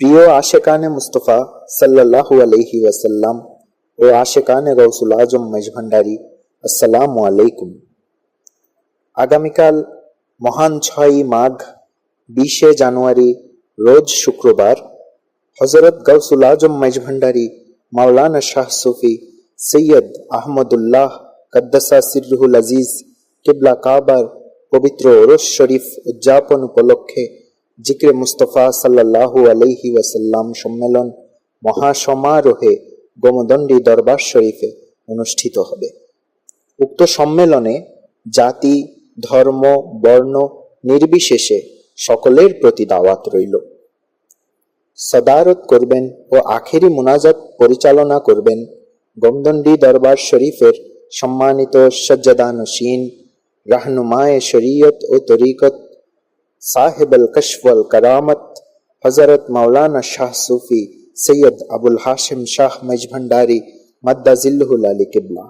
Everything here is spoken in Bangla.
প্রিয় আশেকানে মুস্তফা সাল্লাল্লাহু আলাইহি ওয়াসাল্লাম ও আশেকানে গৌসুল আজম মেজভান্ডারি আসসালামু আলাইকুম। আগামীকাল মহান ছয়ই মাঘ, বিশে জানুয়ারি, রোজ শুক্রবার হজরত গৌসুল আজম মেজভান্ডারি মাওলানা শাহ সুফি সৈয়দ আহমদুল্লাহ কদ্দাসা সিররুহুল আজিজ, কিবলা কাবার পবিত্র ওরস শরীফ উদযাপন উপলক্ষে জিক্রে মুস্তফা সাল্লাল্লাহু আলাইহি ওয়াসাল্লাম সম্মেলন মহাসমারোহে গোমদণ্ডী দরবার শরীফে অনুষ্ঠিত হবে। উক্ত সম্মেলনে জাতি, ধর্ম, বর্ণ নির্বিশেষে সকলের প্রতি দাওয়াত রইল। সদারত করবেন ও আখেরি মুনাজাত পরিচালনা করবেন গমদণ্ডী দরবার শরীফের সম্মানিত সজ্জাদানসীন রাহনুমায় শরীয়ত ও তরিকত صاحب الکشف والکرامت حضرت مولانا شاہ صوفی سید ابوالحاشم شاہ مجھ بھنڈاری مدہ ذلہ لالی قبلہ۔